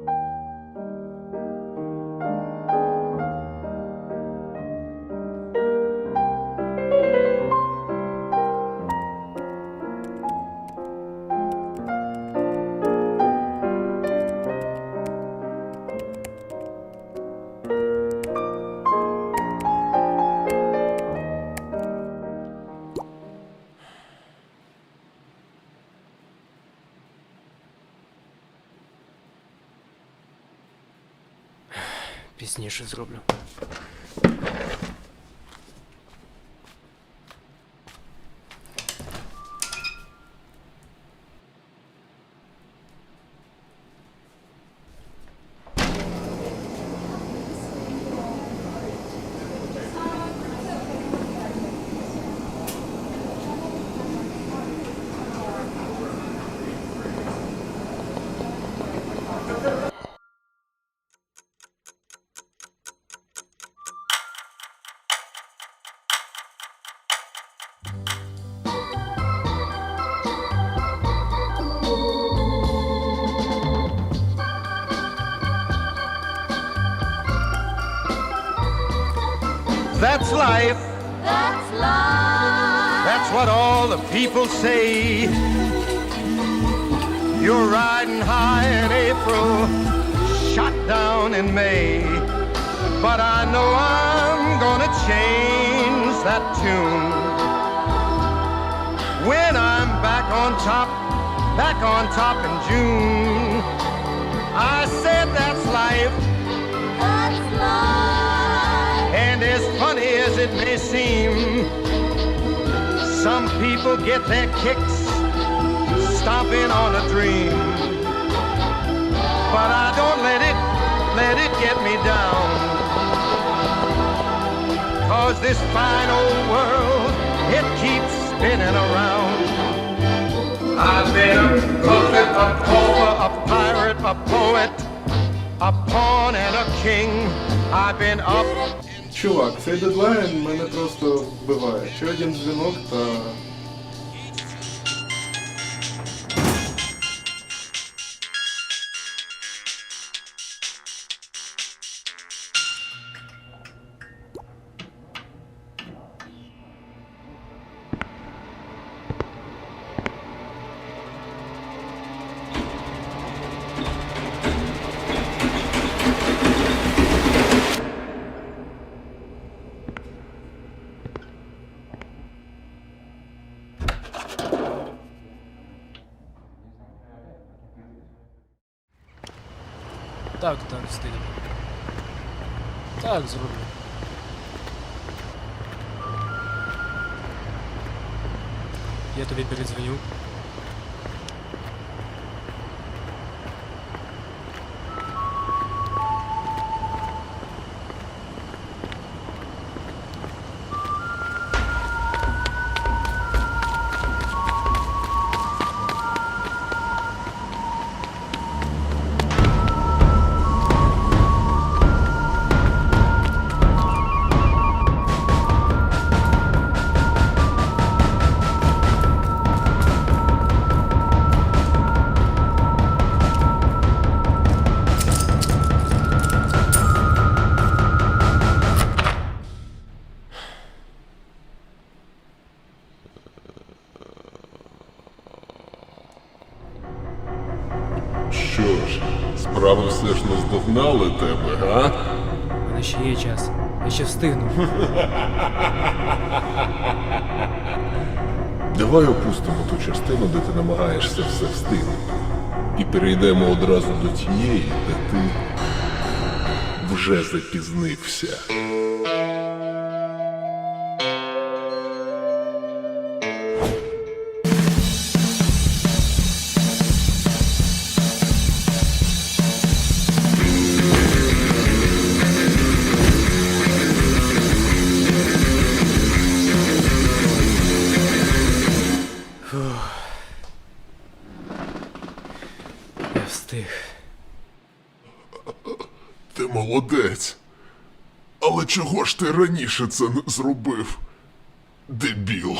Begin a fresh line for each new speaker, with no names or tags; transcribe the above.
Thank you. Пізніше зроблю.
That's life.
That's life.
That's what all the people say. You're riding high in April, shot down in May. But I know I'm gonna change that tune. When I'm back on top, back on top in June. people get their kicks stomping on a dream. But I don't let it, let it get me down. Cause this fine old world, it keeps spinning around. I've been a prophet, a pauper, a pirate, a poet, a pawn and a king. I've been up
Чувак, цей дедлайн мене просто вбиває. Ще один дзвінок та.
Так, так, встигну. Так, зроблю. Я тобі передзвоню.
Що ж, справи все ж наздогнали тебе, га?
У мене ще є час. Я ще встигну.
Давай опустимо ту частину, де ти намагаєшся все встигнути. І перейдемо одразу до тієї, де ти вже запізнився.
Встиг.
Ти молодець. Але чого ж ти раніше це не зробив? Дебіл.